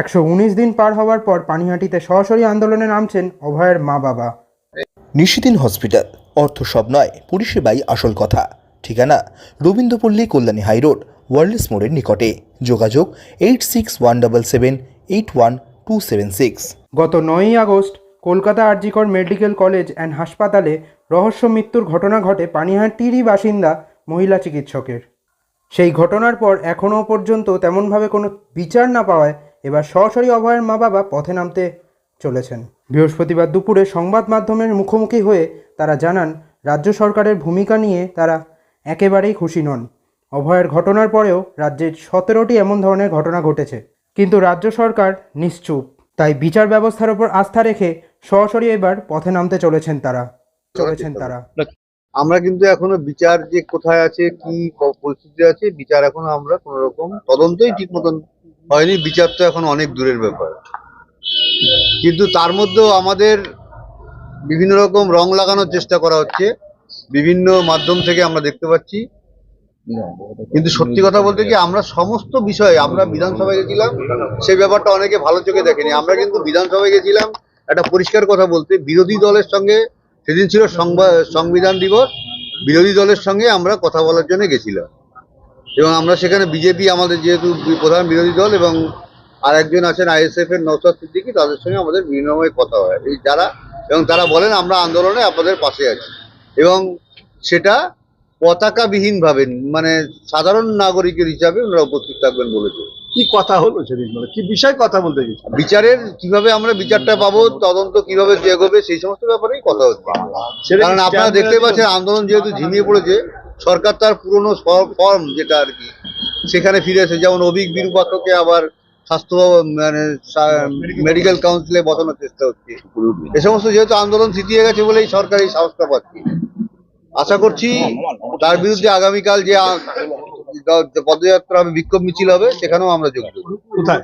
একশো উনিশ দিন পার হওয়ার পর পানিহাটিতে সরাসরি আন্দোলনে নামছেন অভয়ের মা বাবা। নিশিদিন হসপিটাল অর্থ সব নয় পরিষেবাই আসল কথা। ঠিকানা রবীন্দ্রপল্লী কল্যাণী হাইরোড ওয়ার্ল্ডস মোড়ের নিকটে। যোগাযোগ eight six one double seven eight one two seven six গত নয়ই August Kolkata RG Kar medical college and হাসপাতালে রহস্য মৃত্যুর ঘটনা ঘটে পানিহাটিরই বাসিন্দা মহিলা চিকিৎসকের। সেই ঘটনার পর এখনও পর্যন্ত তেমনভাবে কোনো বিচার না পাওয়ায় এবার সরাসরি অভয়ের মা বাবা পথে নামতে চলেছেন। বৃহস্পতিবার দুপুরে সংবাদ মাধ্যমের মুখোমুখি হয়ে তারা জানান, রাজ্য সরকারের ভূমিকা নিয়ে তারা একেবারেই খুশি নন। অভয়ের ঘটনার পরেও রাজ্যে সতেরোটি এমন ধরনের ঘটনা ঘটেছে, কিন্তু রাজ্য সরকার নিশ্চুপ। তাই বিচার ব্যবস্থার উপর আস্থা রেখে সরাসরি এবার পথে নামতে চলেছেন তারা। চলেছেন তারা। আমরা কিন্তু এখনও বিচার যে কোথায় আছে, কি পরিস্থিতি আছে, বিচার এখনও আমরা কোন রকম তদন্তই ঠিক মতন হয়নি, বিচার তো এখন অনেক দূরের ব্যাপার। কিন্তু তার মধ্যেও আমাদের বিভিন্ন রকম রং লাগানোর চেষ্টা করা হচ্ছে, বিভিন্ন মাধ্যম থেকে আমরা দেখতে পাচ্ছি। কিন্তু সত্যি কথা বলতে কি, আমরা সমস্ত বিষয়ে আমরা বিধানসভায় গেছিলাম সেই ব্যাপারটা অনেকে ভালো চোখে দেখেনি। আমরা কিন্তু বিধানসভায় গেছিলাম, একটা পরিষ্কার কথা বলতে, বিরোধী দলের সঙ্গে, সেদিন ছিল সংবা- সংবিধান দিবস, বিরোধী দলের সঙ্গে আমরা কথা বলার জন্য গেছিলাম। এবং আমরা সেখানে বিজেপি আমাদের যেহেতু প্রধান বিরোধী দল এবং আর একজন আছেন আইএসএফ এর নৌসাদ সিদ্দিকি তাদের সঙ্গে আমাদের বিনিময়ে কথা হয়। এই যারা এবং তারা বলেন আমরা আন্দোলনে আপনাদের পাশে আছি। এবং সেটা পতাকাবিহীন ভাবে মানে সাধারণ নাগরিকের হিসাবে ওনারা উপস্থিত থাকবেন বলেছে। কি কথা হলো সেদিন? মানে কি বিষয় কথা বলতে বিচারের কীভাবে আমরা বিচারটা পাবো তদন্ত কীভাবে এগোবে সেই সমস্ত ব্যাপারেই কথা হচ্ছে। কারণ আপনারা দেখতে পাচ্ছেন আন্দোলন যেহেতু ঝিমিয়ে পড়েছে সরকার তার পুরনো ফর্ম যেটা আর কি সেখানে ফিরে এসে যেমন অভিক বিরূপাক্ষকে আবার স্বাস্থ্য মানে মেডিকেল কাউন্সিলে বসানোর চেষ্টা হচ্ছে। এ সমস্ত যেহেতু আন্দোলন থিতিয়ে গেছে বলেই সরকার এই সাহসটা পাচ্ছে। আশা করছি তার বিরুদ্ধে আগামীকাল যে পদযাত্রা হবে বিক্ষোভ মিছিল হবে সেখানেও আমরা যোগ দেবো। হ্যাঁ,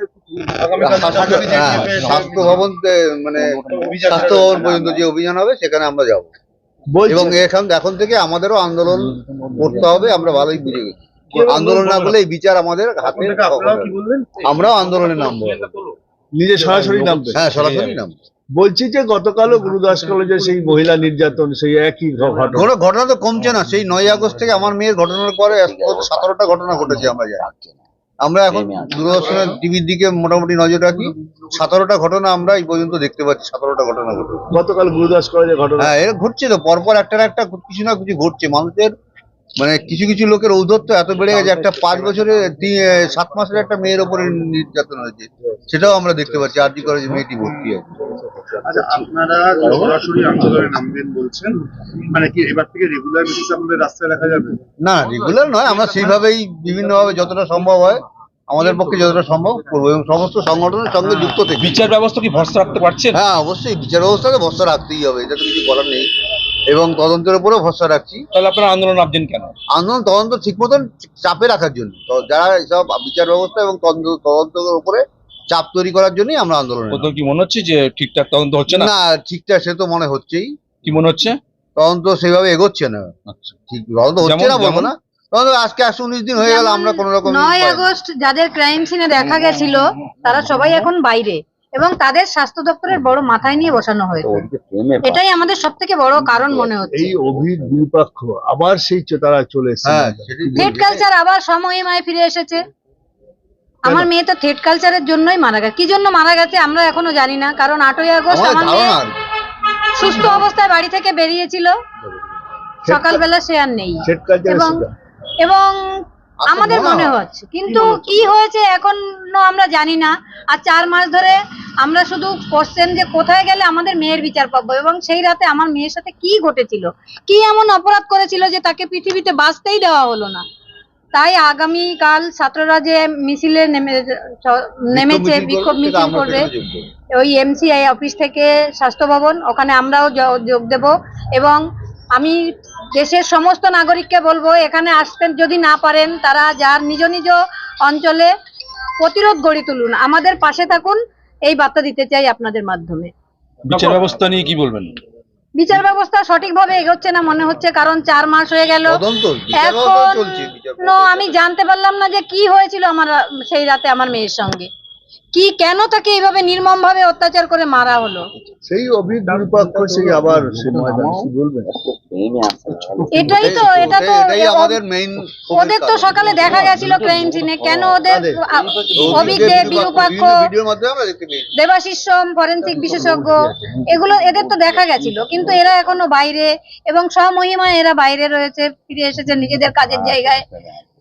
স্বাস্থ্য ভবন মানে স্বাস্থ্য ভবন পর্যন্ত যে অভিযান হবে সেখানে আমরা যাব। এবং এখন এখন থেকে আমাদেরও আন্দোলন করতে হবে আমরা ভালোই বুঝে গেছি। আন্দোলন না করলে এই বিচার আমাদের হাতে আমরাও আন্দোলনে নামবো। নিজে সরাসরি নামবে। হ্যাঁ সরাসরি নামবো। বলছি যে গতকালও গুরুদাস কলেজে সেই মহিলা নির্যাতন সেই একই ঘটনা। ঘটনা তো কমছে না। সেই নয় আগস্ট থেকে আমার মেয়ের ঘটনার পরে সতেরোটা ঘটনা ঘটেছে আমরা জানি। আমরা এখন দূরদর্শনের টিভির দিকে মোটামুটি নজর রাখি। সতেরোটা ঘটনা আমরা এই পর্যন্ত দেখতে পাচ্ছি সতেরোটা ঘটনা ঘটেছে গতকাল গুরুদাস কলেজে ঘটনা। হ্যাঁ এর ঘটছে তো পরপর একটা না একটা কিছু না কিছু ঘটছে। মানুষের মানে কিছু কিছু লোকের ঔদ্ধত্য এত বেড়ে গেছে। একটা পাঁচ বছরের সাত মাসের একটা মেয়ের ওপরে নির্যাতন হয়েছে। সেটাও আমরা দেখতে পাচ্ছি। আর জি যে মেয়েটি ভর্তি আছে আচ্ছা আপনারা সরাসরি আন্দোলনে নামবেন বলছেন। মানে কি এবার থেকে রেগুলার বেসিস আপনাদের রাস্তায় দেখা যাবে? না রেগুলার নয়। আমরা সেইভাবেই বিভিন্নভাবে যতটা সম্ভব হয় আমাদের পক্ষে যতটা সম্ভব করব এবং সমস্ত সংগঠনের সঙ্গে যুক্ত থেকে। বিচার ব্যবস্থা কি ভরসা রাখতে পারছেন? হ্যাঁ অবশ্যই বিচার ব্যবস্থাকে ভরসা রাখতেই হবে এটা তো কিছু করার নেই। এবং তদন্তের উপরেও ভরসা রাখছি। তাহলে আপনারা আন্দোলন নামছেন কেন? আন্দোলন তদন্ত ঠিক মতন চাপে রাখার জন্য। তো যারা এসব বিচার ব্যবস্থা এবং তদন্ত তদন্তের উপরে চাপ তৈরি করার জন্যই আমরা আন্দোলন কোথাও কি মনে হচ্ছে যে ঠিকঠাক তদন্ত হচ্ছে না? না ঠিকঠাক সে তো মনে হচ্ছেই। কি মনে হচ্ছে? তদন্ত সেভাবে এগোচ্ছে না। আচ্ছা। ঠিক তদন্ত হচ্ছে না বলব না। আজকে একশো উনিশ দিন হয়ে গেল আমরা কোনো রকম নয় আগস্ট যাদের ক্রাইম সিনে দেখা গেছিল তারা সবাই এখন বাইরে এবং তাদের স্বাস্থ্য দপ্তরের বড় মাথায় নিয়ে বসানো হয়েছে। এটাই আমাদের সব থেকে বড় কারণ মনে হচ্ছে। এই অভির বিপক্ষ আবার সেই চ- তারা চলে এসেছে। হ্যাঁ কালচার আবার সমহিমায় ফিরে এসেছে। আমার মেয়ে তো থেট কালচারের জন্যই মারা গেছে। কি জন্য মারা গেছে আমরা এখনও জানি না কারণ আটই আগস্ট আমার মেয়ে। সুস্থ অবস্থায় বাড়ি থেকে বেরিয়েছিল। সকালবেলা সে আর নেই। এবং। এবং আচ্ছা, আমাদের মনে হচ্ছে। কিন্তু কি হয়েছে এখনও আমরা জানি না। আর চার মাস ধরে আমরা শুধু কোশ্চেন যে কোথায় গেলে আমাদের মেয়ের বিচার পাবো এবং সেই রাতে আমার মেয়ের সাথে কি ঘটেছিল? কি এমন অপরাধ করেছিল যে তাকে পৃথিবীতে বাঁচতেই দেওয়া হলো না? তাই আগামী কাল ছাত্ররা যে মিছিলে নেমে নেমেছে বিক্ষোভ মিছিল করবে। ওই এমসিআই অফিস থেকে স্বাস্থ্য ভবন ওখানে আমরাও যোগ দেব এবং আমি দেশের সমস্ত নাগরিককে বলব এখানে আসতেন যদি না পারেন তারা যার নিজ নিজ অঞ্চলে প্রতিরোধ গড়ে তুলুন। আমাদের পাশে থাকুন এই বার্তা দিতে চাই আপনাদের মাধ্যমে। বিচার ব্যবস্থা নিয়ে কি বলবেন? বিচার ব্যবস্থা সঠিকভাবে এগোচ্ছে না মনে হচ্ছে কারণ চার মাস হয়ে গেল। এখন ব্যবস্থা চলছে বিচার আমি জানতে পারলাম না যে কি হয়েছিল আমার সেই রাতে আমার মেয়ের সঙ্গে। কি কেন তাকে এইভাবে নির্মম ভাবে অত্যাচার করে মারা হলো? সেই আবার বলবেন এটাই তো এটা তো আমাদের মেইন ওদের তো সকালে দেখা গেছিল ক্রাইম সিনে কেন ওদের অভিজ্ঞ নিরুপাক্ষ ভিডিওর মাধ্যমে আমরা দেখতে পেয়েছি দেবাশিস সোম ফরেন্সিক বিশেষজ্ঞ এগুলো এদের তো দেখা গেছিল। কিন্তু এরা এখনও বাইরে এবং স্বমহিমায় এরা বাইরে রয়েছে ফিরে এসেছে নিজেদের কাজের জায়গায়।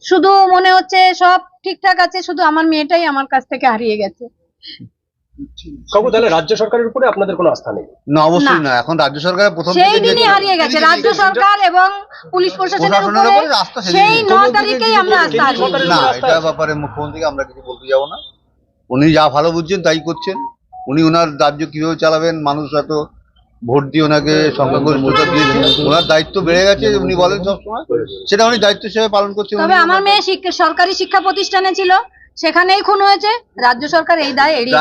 শুধু মনে হচ্ছে সব ঠিকঠাক আছে শুধু আমার মেয়েটাই আমার কাছ থেকে হারিয়ে গেছে। কাকু তাহলে রাজ্য সরকারের উপরে আপনাদের কোনো আস্থা নেই? না অবশ্যই না। না। এখন রাজ্য সরকারের প্রথম সেই দিনই হারিয়ে গেছে। রাজ্য সরকার এবং পুলিশ প্রশাসনের প্রশাসনের উপরে উপরে আস্থা সেদিনই সেই গেছে। তারিখেই আমরা আস্থা হারিয়ে না এটা ব্যাপারে মুখ্যমন্ত্রীকে আমরা কিছু বলতে যাব না। উনি যা ভালো বুঝছেন তাই করছেন। উনি ওনার রাজ্য কীভাবে চালাবেন মানুষ এত ভোট দিয়ে ওনাকে সংখ্যাগরিষ্ঠতা দিয়েছেন ওনার দায়িত্ব বেড়ে গেছে উনি বলেন সবসময় সেটা উনি দায়িত্ব হিসেবে পালন করছে তবে আমার মেয়ে শিক্ষা- সরকারি শিক্ষা প্রতিষ্ঠানে ছিল সেখানেই খুন হয়েছে। রাজ্য সরকার এই দায় এড়িয়ে।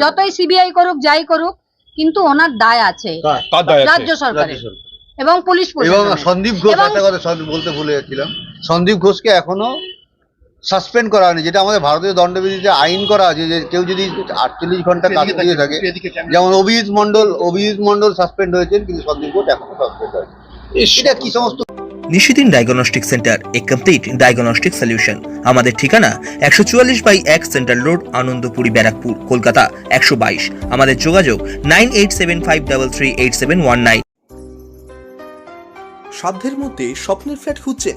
যতই সিবিআই করুক যাই করুক কিন্তু ওনার দায় আছে। কার রাজ্য সরকারের। রাজ্য সরকার। এবং পুলিশ এবং সন্দীপ ঘোষ একটা কথা বলতে ভুলে গেছিলাম সন্দীপ ঘোষকে এখনও সাসপেন্ড করা হয়নি যেটা আমাদের ভারতীয় দণ্ডবিধিতে আইন করা আছে যে কেউ যদি আটচল্লিশ ঘণ্টা কাজ দিয়ে থাকে যেমন অভিজিৎ মন্ডল অভিজিৎ মন্ডল সাসপেন্ড হয়েছেন কিন্তু সন্দীপ ঘোষ এখনও সাসপেন্ড হয়নি। এটা কি সমস্ত নিশিদিন ডায়াগনস্টিক সেন্টার এ কমপ্লিট ডায়াগনস্টিক সলিউশন। আমাদের ঠিকানা একশো চুয়াল্লিশ বাই এক সেন্ট্রাল রোড আনন্দপুরি ব্যারাকপুর কলকাতা একশো বাইশ। আমাদের যোগাযোগ nine eight seven five double three eight seven one nine. সাধ্যের মধ্যে স্বপ্নের ফ্ল্যাট খুঁজছেন